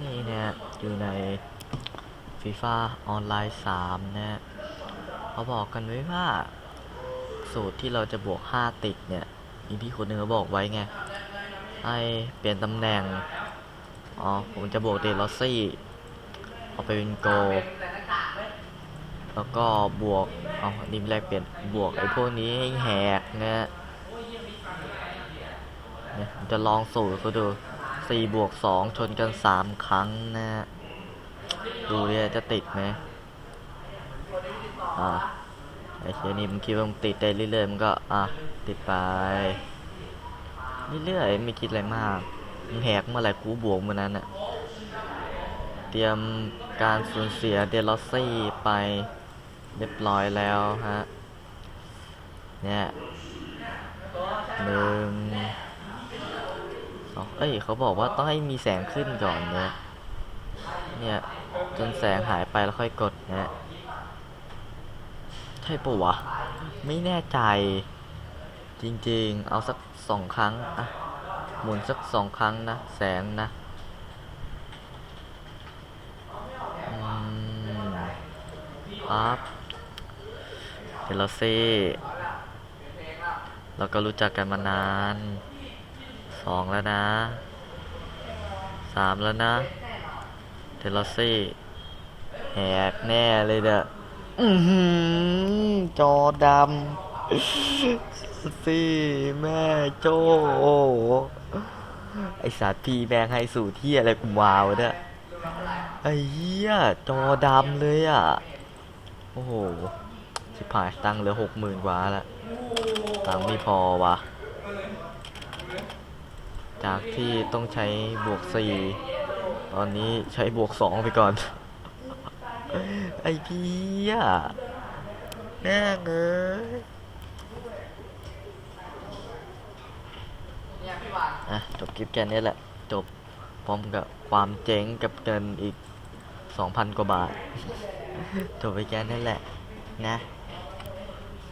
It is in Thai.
นี่นะฮะอยู่ในฟีฟ่าออนไลน์3นะฮะเขาบอกกันไว้ว่า สูตรที่เราจะบวก 5 ติดเนี่ยมีพี่คนหนึ่งเขาบอกไว้ไงให้เปลี่ยนตำแหน่ง อ๋อ ผมจะบวกเดลอสซี่เอาไปเป็นโก แล้วก็บวก เอาดิมแรกเปลี่ยนบวกไอ้พวกนี้ให้แหกนะฮะเนี่ย ผมจะลองสูตรเขาดู สี่บวกสองชนกันสามครั้งนะฮะดูเนี่ยจะติดไหมอ่าไอ้เชยนี่มันคิดว่ามันติดได้เรื่อยๆมันก็อะติดไปเรื่อยๆไม่คิดอะไรมากมันแหกเมื่อไหร่กูบวกเมื่อนั้นอะเตรียมการสูญเสียเดลอสซี่ไปเรียบร้อยแล้วฮะเนี่ยหนึ่งอ๋อ เอ้ยเขาบอกว่าต้องให้มีแสงขึ้นก่อนเนี่ยเนี่ยจนแสงหายไปแล้วค่อยกดนะใช่ปะวะ ไม่แน่ใจ จริงๆ เอาสักสองครั้งอะหมุนสักสองครั้งนะ แสงนะอืมปั๊บเทเลซีเราก็รู้จักกันมานาน สองแล้วนะสามแล้วนะ เทเลซี่แหกแน่เลยเด้ออือจอดำซี่แม่โจ้โอ้ไอสัตว์พีแบงให้สูตรที่อะไรกูวาวเนี่ยไอ้เหี้ยจอดำเลยอะ โอ้โหชิบหายตังเหลือหกหมื่นกว่าล้วตังไม่พอวะ่ะ จากที่ต้องใช้บวก4ตอนนี้ใช้บวก2ไปก่อน ไอพี่อะแน่เงยอะจบคลิปแค่นี้แหละ จบพร้อมกับความเจ๊งกับเงินอีก 2,000 กว่าบาท จบไปแค่นี้แหละ นะ